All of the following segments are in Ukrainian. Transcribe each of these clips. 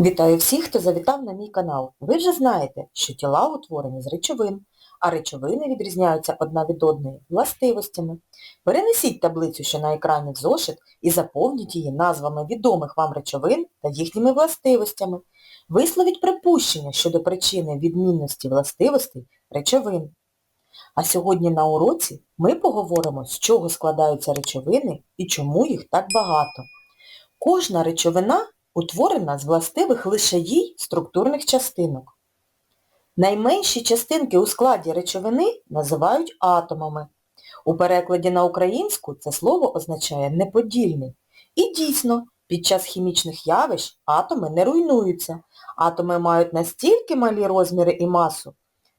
Вітаю всіх, хто завітав на мій канал. Ви вже знаєте, що тіла утворені з речовин, а речовини відрізняються одна від одної властивостями. Перенесіть таблицю, що на екрані в зошит, і заповніть її назвами відомих вам речовин та їхніми властивостями. Висловіть припущення щодо причини відмінності властивостей речовин. А сьогодні на уроці ми поговоримо, з чого складаються речовини і чому їх так багато. Кожна речовина утворена з властивих лише їй структурних частинок. Найменші частинки у складі речовини називають атомами. У перекладі на українську це слово означає неподільний. І дійсно, під час хімічних явищ атоми не руйнуються. Атоми мають настільки малі розміри і масу,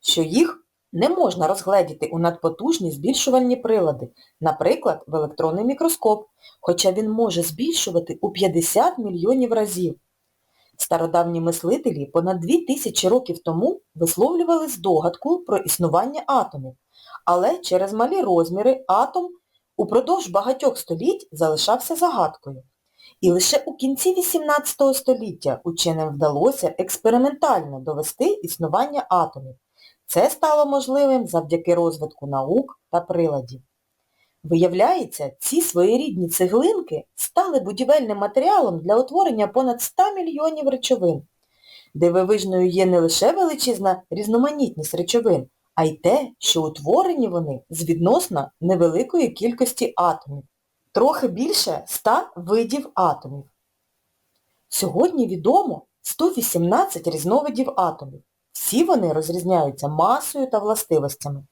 що їх не можна розгледіти у надпотужні збільшувальні прилади, наприклад, в електронний мікроскоп, хоча він може збільшувати у 50 мільйонів разів. Стародавні мислителі понад 2000 років тому висловлювали здогадку про існування атомів, але через малі розміри атом упродовж багатьох століть залишався загадкою. І лише у кінці 18 століття ученим вдалося експериментально довести існування атомів. Це стало можливим завдяки розвитку наук та приладів. Виявляється, ці своєрідні цеглинки стали будівельним матеріалом для утворення понад 100 мільйонів речовин. Дивовижною є не лише величезна різноманітність речовин, а й те, що утворені вони з відносно невеликої кількості атомів. Трохи більше 100 видів атомів. Сьогодні відомо 118 різновидів атомів. Всі вони розрізняються масою та властивостями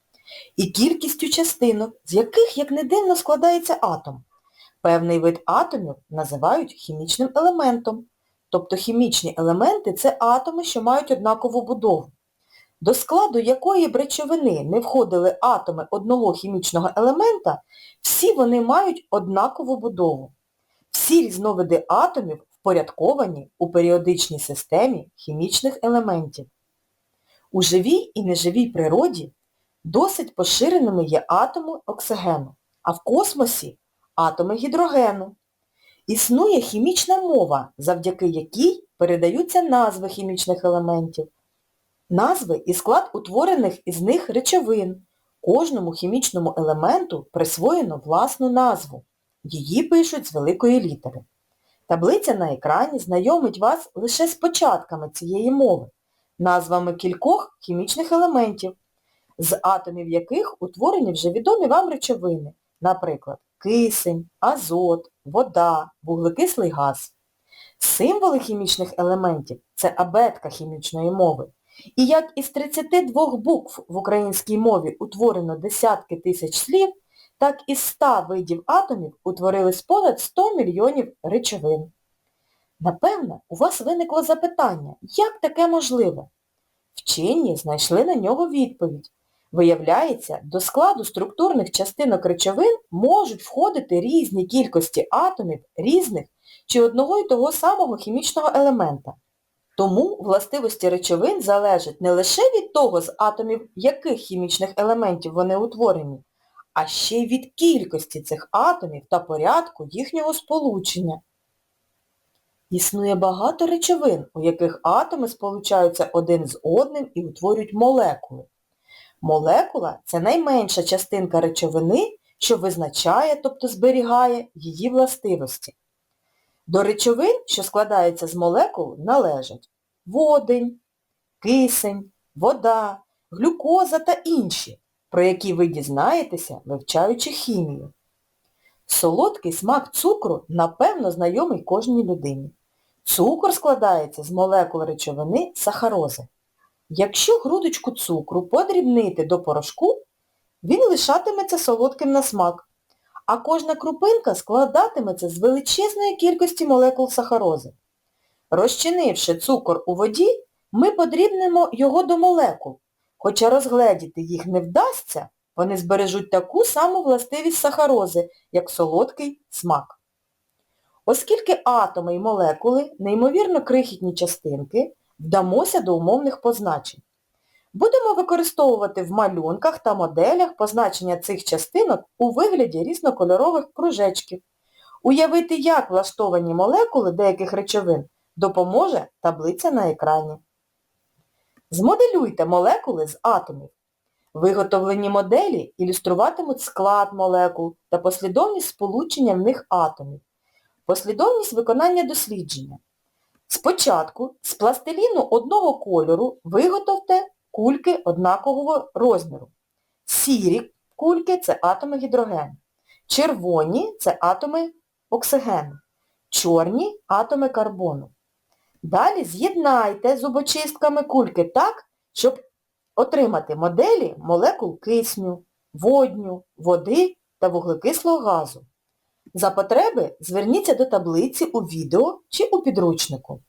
і кількістю частинок, з яких, як не дивно, складається атом. Певний вид атомів називають хімічним елементом. Тобто хімічні елементи це атоми, що мають однакову будову. До складу якої б речовини не входили атоми одного хімічного елемента, всі вони мають однакову будову. Всі різновиди атомів впорядковані у періодичній системі хімічних елементів. У живій і неживій природі досить поширеними є атоми оксигену, а в космосі атоми гідрогену. Існує хімічна мова, завдяки якій передаються назви хімічних елементів. Назви і склад утворених із них речовин. Кожному хімічному елементу присвоєно власну назву. Її пишуть з великої літери. Таблиця на екрані знайомить вас лише з початками цієї мови назвами кількох хімічних елементів, з атомів яких утворені вже відомі вам речовини, наприклад, кисень, азот, вода, вуглекислий газ. Символи хімічних елементів це абетка хімічної мови. І як із 32 букв в українській мові утворено десятки тисяч слів, так із 100 видів атомів утворились понад 100 мільйонів речовин. Напевно, у вас виникло запитання, як таке можливо? Вчені знайшли на нього відповідь. Виявляється, до складу структурних частинок речовин можуть входити різні кількості атомів різних чи одного і того самого хімічного елемента. Тому властивості речовин залежать не лише від того, з атомів яких хімічних елементів вони утворені, а ще й від кількості цих атомів та порядку їхнього сполучення. Існує багато речовин, у яких атоми сполучаються один з одним і утворюють молекули. Молекула це найменша частинка речовини, що визначає, тобто зберігає її властивості. До речовин, що складаються з молекул, належать водень, кисень, вода, глюкоза та інші, про які ви дізнаєтеся, вивчаючи хімію. Солодкий смак цукру, напевно, знайомий кожній людині. Цукор складається з молекул речовини сахарози. Якщо грудочку цукру подрібнити до порошку, він лишатиметься солодким на смак, а кожна крупинка складатиметься з величезної кількості молекул сахарози. Розчинивши цукор у воді, ми подрібнемо його до молекул. Хоча розгледіти їх не вдасться, вони збережуть таку саму властивість сахарози, як солодкий смак. Оскільки атоми і молекули, неймовірно крихітні частинки, вдамося до умовних позначень. Будемо використовувати в малюнках та моделях позначення цих частинок у вигляді різнокольорових кружечків. Уявити, як влаштовані молекули деяких речовин, допоможе таблиця на екрані. Змоделюйте молекули з атомів. Виготовлені моделі ілюструватимуть склад молекул та послідовність сполучення в них атомів. Послідовність виконання дослідження. Спочатку з пластиліну одного кольору виготовте кульки однакового розміру. Сірі кульки це атоми гідрогену. Червоні це атоми оксигену. Чорні атоми карбону. Далі з'єднайте зубочистками кульки так, щоб отримати моделі молекул кисню, водню, води та вуглекислого газу. За потреби зверніться до таблиці у відео чи у підручнику.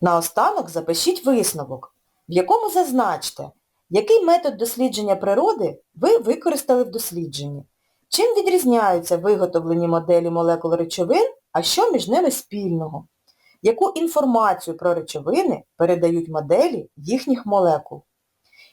Наостанок запишіть висновок, в якому зазначте, який метод дослідження природи ви використали в дослідженні, чим відрізняються виготовлені моделі молекул речовин, а що між ними спільного, яку інформацію про речовини передають моделі їхніх молекул.